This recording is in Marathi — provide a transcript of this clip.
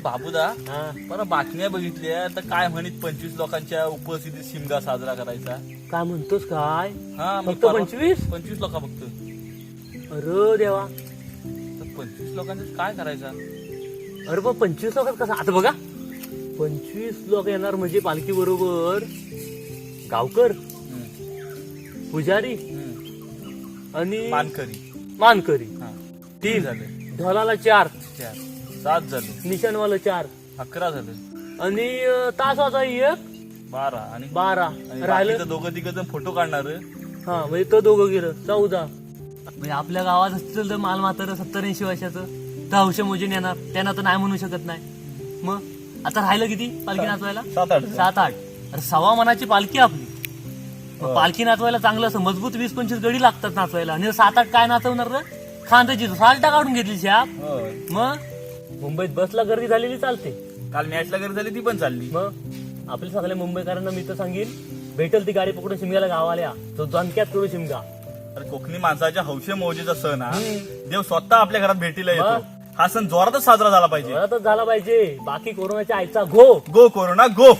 बाबूदा हा. बरं बातम्या बघितल्या तर काय म्हणित पंचवीस लोकांच्या उपस्थितीत शिमगा साजरा करायचा? काय म्हणतोस काय? हा फक्त परवा- 25? पंचवीस लोक फक्त. अरे देवा. तर पंचवीस लोकांचं काय करायचा? अरे पण पंचवीस लोकात कसं? आता बघा. पंचवीस लोक येणार म्हणजे पालखी बरोबर गावकर हम्म, पुजारी हम्म. आणि मानकरी. मानकरी. हा. तीन. झाले. ढोलाला चार. चार. सात झाले. निशाणवाला चार. अकरा झाले. आणि अं, तासाचा एक. बारा आणि बारा. आणि राहिलं बाकीचं दोघं तिघ जण फोटो काढणार हा म्हणजे तो दोघं गेलं. चौदा. म्हणजे आपल्या गावात असतील तर माल म्हातारं सत्तर ऐंशी वर्षाचं. तर हौश मोजून येणार. त्यांना तर नाही म्हणू शकत नाही. मग? आता राहिलं किती? पालखी नाचवायला? सात आठ. सात आठ. अरे सव्वा मनाची पालखी आपली. मग हो. पालखी नाचवायला चांगलं असं मजबूत वीस पंचवीस गडी लागतात नाचवायला. आणि सात आठ काय नाचवणार रे? खांद्याची साल्टा काढून घेतली शाप. मग? मुंबईत बसला गर्दी झालेली चालते. काल मॅचला घरी झाली ती पण चालली. मग? आपल्या सगळ्या मुंबईकरांना मी तर सांगेन भेटल ती गाडी पकडून शिमग्याला गावाल्या. तो दणक्यात करू शिमगा. अरे कोकणी माणसाच्या हौशे मौजेचा सण हा? देव स्वतः आपल्या घरात भेटीला येतो? हा सण जोरातच साजरा झाला पाहिजे. जोरातच झाला पाहिजे. बाकी कोरोनाच्या आईचा घो गो कोरोना गो.